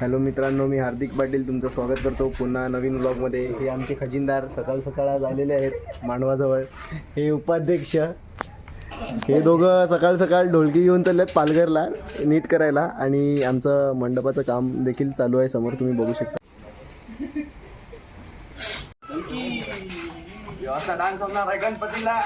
Hello मित्रांनो मी हार्दिक पाटील. तुमचं स्वागत करतो पुन्हा नवीन ब्लॉगमध्ये हे आमचे खजिनदार सकाळ सकाळ आज आलेले आहेत मांडवाजवळ हे उपाध्यक्ष. हे दोघं सकाळ सकाळ ढोलकी घेऊन चाललेत पालघरला नीट करायला. आणि आमचं मंडपाचं काम देखील चालू आहे समोर तुम्ही बघू शकता. डान्स होणार आहे गणपतीला.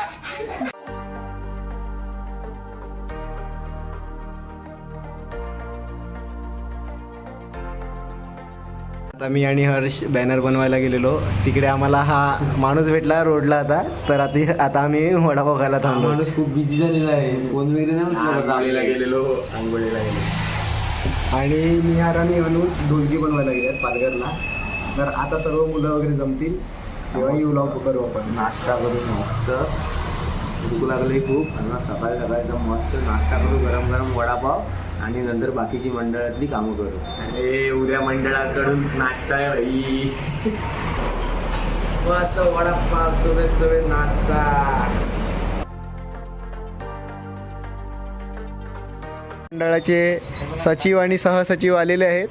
आता मी आणि हर्ष बॅनर बनवायला गेलेलो. तिकडे आम्हाला हा माणूस भेटला रोडला आता. तर आता आता आम्ही वडापाव खायला थांबलो. माणूस खूप बिझी झालेला आहे. फोन वगैरे नाही उचलत. गेलेलो आंघोळीला गेलो आणि मी हार आणि अनुज ढोलकी बनवायला गेल्यात पालघरला. तर आता सर्व मुलं वगैरे जमतील. तेव्हा येऊ लाव करू आपण? नाश्ता करून मस्त. भूक लागली खूप. आणि सकाळी सकाळी एकदम मस्त नाश्ता करू गरम गरम वडापाव आणि नंतर बाकीची मंडळातली कामं करू. अरे उद्या मंडळाकडून नाश्ता आहे भाई मस्त वडापाव सुबे सुबे नाश्ता. मंडळाचे सचिव आणि सहसचिव आलेले आहेत.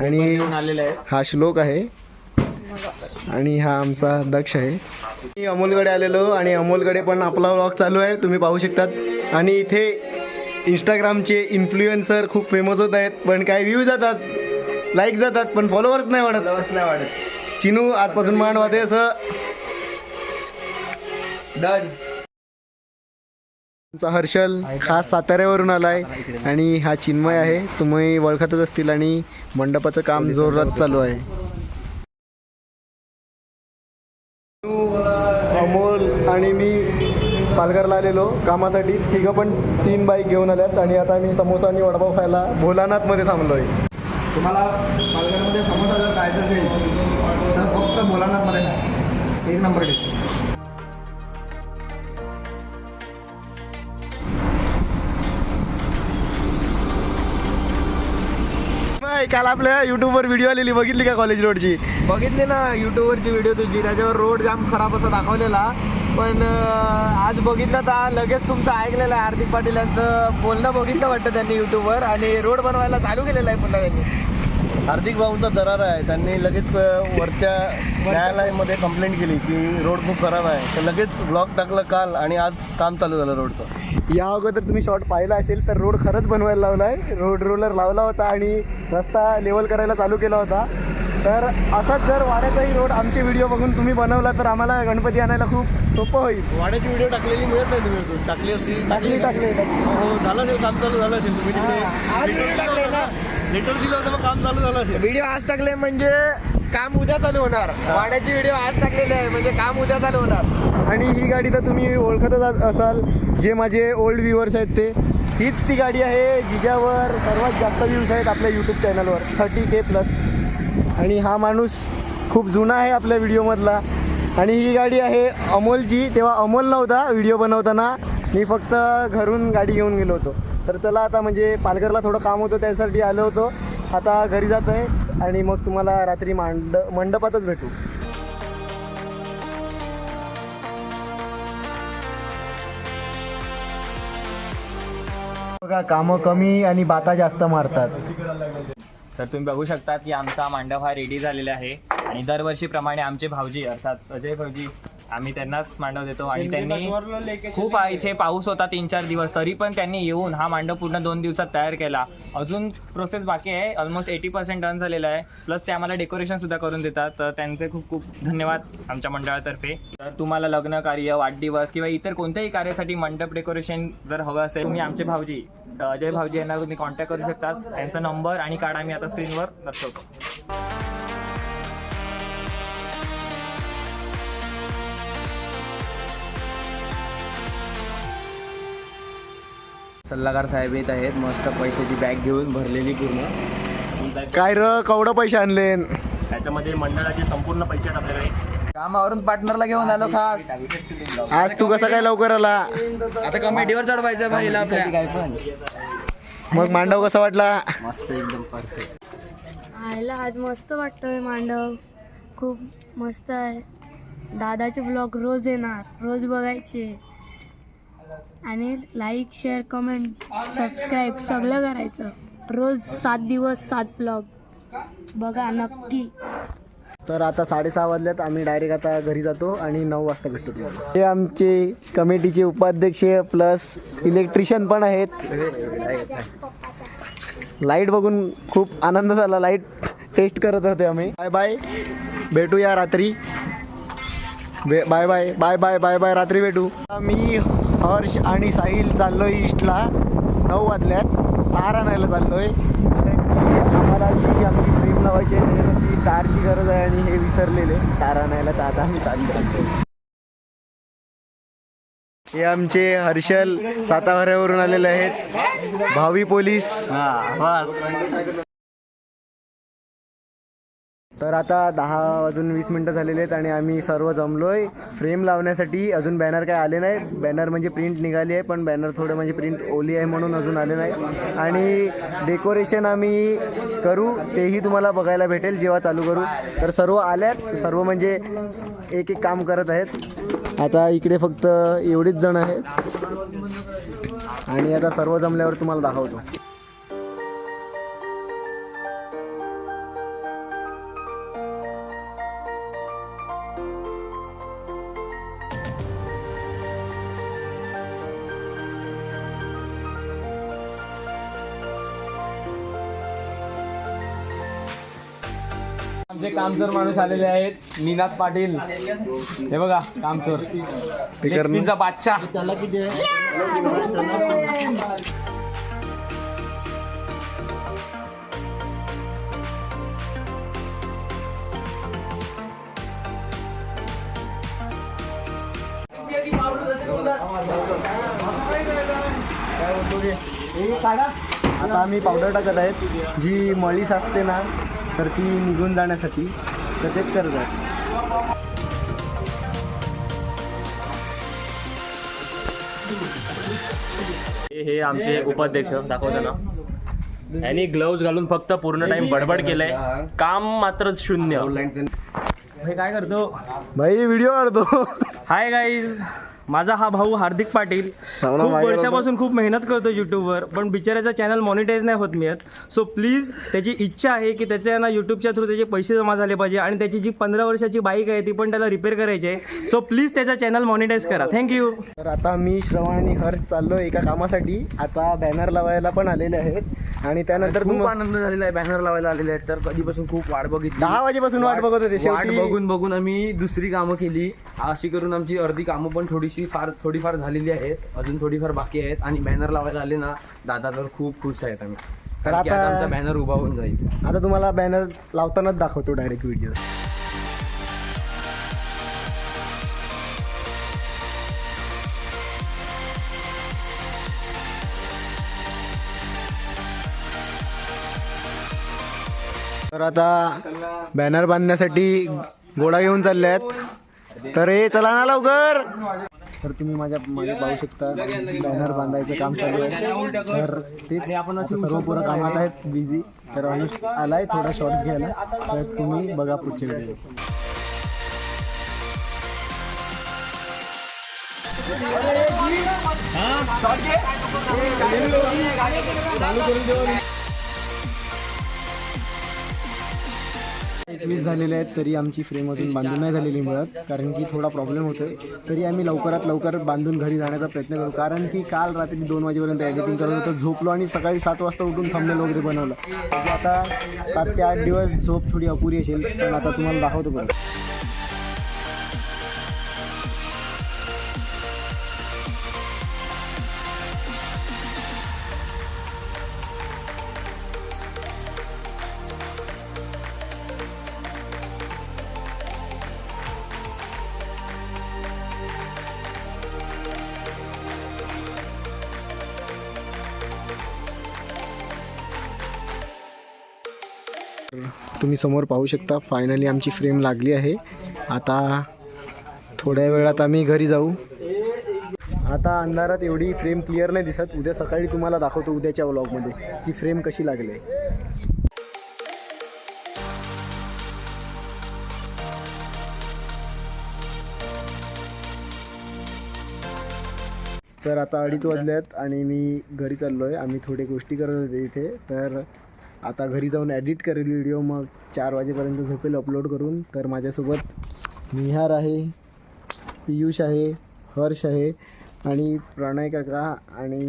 आणि आलेले आहे हा श्लोक आहे. आणि हा आमचा दक्ष आहे. मी अमोलकडे आलेलो आणि अमोलकडे पण आपला व्लॉग चालू आहे तुम्ही पाहू शकतात. आणि इथे इंस्टाग्रामचे इन्फ्लुएन्सर खूप फेमस होत आहेत पण काय व्ह्यू जातात लाईक जातात पण फॉलोअर्स नाही वाढत. नाही वाटत चिनू आजपासून मान वादे असं. डन आमचा हर्षल खास साताऱ्यावरून आलाय आणि हा चिन्मय आहे. तुम्ही ओळखतच असतील आणि मंडपाचं काम जोरात चालू आहे. अमोल आणि मी पालघरला आलेलो कामासाठी. तिघं पण तीन बाईक घेऊन आल्यात आणि आता मी समोसा आणि वडापाव खायला भोलानाथमध्ये थांबलो आहे तुम्हाला पालघरमध्ये समोसा जर खायचं असेल तर फक्त भोलानाथमध्ये खा. एक नंबर डिश. नाही, काल आपल्या युट्यूबवर व्हिडिओ आलेली. बघितली का कॉलेज रोडची बघितले ना युट्यूबवरची व्हिडिओ तुझी. त्याच्यावर रोड जाम खराब असा दाखवलेला. पण आज बघितलं तर लगेच तुमचं ऐकलेलं आहे हार्दिक पाटील यांचं. बोलणं बघितलं वाटतं त्यांनी युट्यूबवर आणि रोड बनवायला चालू केलेलं आहे पुन्हा त्यांनी. हार्दिक भाऊंचा दरार आहे. त्यांनी लगेच वरच्या न्यायालयामध्ये कंप्लेंट केली की रोड खूप खराब आहे. तर लगेच ब्लॉक टाकलं काल आणि आज काम चालू झालं रोडचं या अगोदर तुम्ही शॉर्ट पाहिला असेल तर रोड खरंच बनवायला लावला आहे रोड रोलर लावला होता आणि रस्ता लेवल करायला चालू केला होता. तर असाच जर वाड्याचाही रोड आमचे व्हिडिओ बघून तुम्ही बनवला तर आम्हाला गणपती आणायला खूप सोपं होईल. वाड्याची व्हिडिओ टाकलेली मिळत नाही तुम्ही टाकली असती. टाकली टाकली टाकली. हो झालं नाही काम चालू झालं असेल. तुम्ही लेटर दिलं काम चालू झालं असेल. व्हिडिओ आज टाकले म्हणजे काम उद्या चालू होणार. वाड्याची व्हिडिओ आज टाकलेली आहे म्हणजे काम उद्या चालू होणार. आणि ही गाडी तर तुम्ही ओळखतच असाल जे माझे ओल्ड व्ह्युअर्स आहेत ते. हीच ती गाडी आहे जिच्यावर सर्वात जास्त व्ह्यूज आहेत आपल्या यूट्यूब चॅनलवर थर्टी के प्लस आणि हा माणूस खूप जुना आहे आपल्या व्हिडिओमधला आणि ही गाडी आहे अमोलची तेव्हा अमोल नव्हता व्हिडिओ बनवताना. मी फक्त घरून गाडी घेऊन गेलो होतो. तर चला आता म्हणजे पालघरला थोडं काम होतं त्यासाठी आलो होतो. आता घरी जात आहे आणि मग तुम्हाला रात्री मांड मंडपातच भेटू. बघा कामं कमी आणि बाता जास्त मारतात. सर तुम्ही बघू शकता की आमचा मांडव हा रेडी झालेला आहे आणि दरवर्षीप्रमाणे आमचे भाऊजी अर्थात अजय भाऊजी आम्ही त्यांनाच मांडव देतो आणि त्यांनी खूप इथे पाऊस होता तीन चार दिवस तरी पण त्यांनी येऊन हा मांडव पूर्ण दोन दिवसात तयार केला. अजून प्रोसेस बाकी आहे ऑलमोस्ट एटी पर्सेंट डन झालेला आहे. प्लस ते आम्हाला डेकोरेशन सुद्धा करून देतात. तर त्यांचे खूप खूप धन्यवाद आमच्या मंडळातर्फे. तर तुम्हाला लग्न कार्य वाढदिवस किंवा इतर कोणत्याही कार्यासाठी मंडप डेकोरेशन जर हवं असेल तुम्ही आमचे भाऊजी अजय भाऊजी यांना तुम्ही कॉन्टॅक्ट करू शकता त्यांचा नंबर आणि कार्ड आम्ही आता स्क्रीनवर दर्शवतो सल्लागार साहेब येत आहेत मस्त पैशाची बॅग घेऊन भरलेली पूर्ण. काय र कवडं पैसे आणले? त्याच्यामध्ये मंडळाचे संपूर्ण पैसे आहेत आपल्याकडे. कामावरून पार्टनरला घेऊन आलो खास. आज तू कसा काय लवकर आला? आता कमिटीवर चढवायचं पहिला आपल्या. मग मांडव कसा वाटला? मस्त एकदम परफेक्ट आयला आज मस्त वाटतोय मांडव. खूप मस्त आहे. दादाचे ब्लॉग रोज येणार रोज बघायचे. आणि लाईक शेअर कमेंट सबस्क्राईब सगळं करायचं. रोज सात दिवस सात ब्लॉग बघा नक्की. तर आता साडेसहा वाजल्यात आम्ही डायरेक्ट आता घरी जातो आणि नऊ वाजता भेटतो तुम्हाला. हे आमचे कमिटीचे उपाध्यक्ष प्लस इलेक्ट्रिशियन पण आहेत. लाइट बघून खूप आनंद झाला. लाइट टेस्ट करत होते आम्ही. बाय बाय भेटूया रात्री. Bye bye bye bye bye bye रात्री भेटू. मी हर्ष आणि साहिल चाललोय ईस्टला नऊ वाजल्यात. तार आणायला चाललोय. कारण की आम्हाला जी आमची फ्रेम लावायची आहे ती तारची गरज आहे आणि हे विसरलेले. तार आणायला तर आता आम्ही चाललो हे आमचे हर्षल सातावऱ्यावरून आलेले आहेत. भावी पोलीस. तर आता दहा वाजून वीस मिनटं झालेले आहेत आणि आम्ही सर्व जमलो आहे फ्रेम लावण्यासाठी अजून बॅनर काय आले नाही. बॅनर म्हणजे प्रिंट निघाली आहे पण बॅनर थोडं म्हणजे प्रिंट ओली आहे म्हणून अजून आले नाही. आणि डेकोरेशन आम्ही करू तेही तुम्हाला बघायला भेटेल जेव्हा चालू करू. तर सर्व आल्यात सर्व म्हणजे एक एक काम करत आहेत. आता इकडे फक्त एवढीच जण आहेत. आणि आता सर्व जमल्यावर तुम्हाला दाखवतो. आमचे कामचोर माणूस आलेले आहेत. निनाद पाटील. हे बघा कामचोर. लेगस्पिनचा बादशाह. आता आम्ही पावडर टाकत आहेत. जी मळीस असते ना तर ती निघून जाण्यासाठी तर तेच करत आहे हे हे आमचे उपाध्यक्ष दाखवतो ना यांनी ग्लव्ज घालून फक्त पूर्ण टाइम बडबड केलंय. काम मात्र शून्य. हे काय करतो? भाई व्हिडिओ काढतो. हाय गाईज माझा हा भाऊ हार्दिक पाटील. खूप वर्षापासून खूप मेहनत करतो यूट्यूबवर पण बिचाऱ्याचा चॅनल मॉनिटाईज नाही होत मिळत. सो प्लीज त्याची इच्छा आहे की त्याच्या ना यूट्यूबच्या थ्रू त्याचे पैसे जमा झाले पाहिजे आणि त्याची जी पंधरा वर्षाची बाईक आहे ती पण त्याला रिपेअर करायची आहे. सो प्लीज त्याचा चॅनल मॉनिटाईज करा. थँक्यू तर आता मी श्रवण आणि हर्ष चाललो एका कामासाठी. आता बॅनर लावायला पण आलेले आहेत. आणि त्यानंतर खूप आनंद झालेला आहे. बॅनर लावायला आलेले आहेत. तर कधीपासून खूप वाट बघितली. दहा वाजेपासून वाट बघत होते वाट शेवटी. बघून बघून आम्ही दुसरी कामं केली. अशी करून आमची अर्धी कामं पण थोडीशी फार थोडीफार झालेली आहेत. अजून थोडीफार बाकी आहेत. आणि बॅनर लावायला आले ना दादा तर खूप खुश आहेत आम्ही. कारण की आता- आता आमचा बॅनर उभा होऊन जाईल. आता तुम्हाला बॅनर लावतानाच दाखवतो डायरेक्ट व्हिडिओ तर आता बॅनर बांधण्यासाठी गोळा घेऊन चालले आहेत तर हे चला ना लवकर. तर तुम्ही माझ्या मागे पाहू शकता बॅनर बांधायचं काम चालू आहे. तर तेच आता सर्व पोरं कामात आहेत बिझी तर अनुष आलाय थोडा शॉर्ट्स घ्यायला. तर तुम्ही बघा पुढचे व्हिडिओ एकवीस झालेले आहेत तरी आमची फ्रेम अजून बांधून नाही झालेली मिळत. कारण की थोडा प्रॉब्लेम होतोय. तरी आम्ही लवकरात लवकर बांधून घरी जाण्याचा प्रयत्न करू. कारण की काल रात्री दोन वाजेपर्यंत एडिटिंग करत होतो. झोपलो आणि सकाळी सात वाजता उठून थंबनेल वगैरे बनवलं. म्हणजे आता सात ते आठ दिवस झोप थोडी अपुरी असेल पण आता तुम्हाला दाखवतो बरं तुम्ही समोर पाहू शकता फायनली आमची फ्रेम लागली आहे. आता थोड्या वेळात आम्ही घरी जाऊ. आता अंधारात एवढी फ्रेम क्लिअर नाही दिसत. उद्या सकाळी तुम्हाला दाखवतो उद्याच्या व्लॉगमध्ये ही फ्रेम कशी लागली आहे. तर आता अडीच वाजले आहेत आणि मी घरी चाललो आहे आम्ही थोडे गोष्टी करत होते इथे. तर आता घरी जाऊन एडिट करेल व्हिडिओ मग चार वाजेपर्यंत झोपेल अपलोड करून. तर माझ्यासोबत निहार आहे पियुष आहे हर्ष आहे आणि प्रणय काका आणि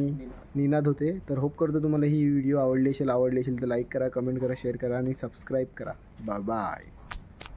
निनाद होते. तर होप करतो तुम्हाला ही व्हिडिओ आवडली असेल आवडली असेल तर लाईक करा कमेंट करा शेअर करा आणि सबस्क्राईब करा. Bye bye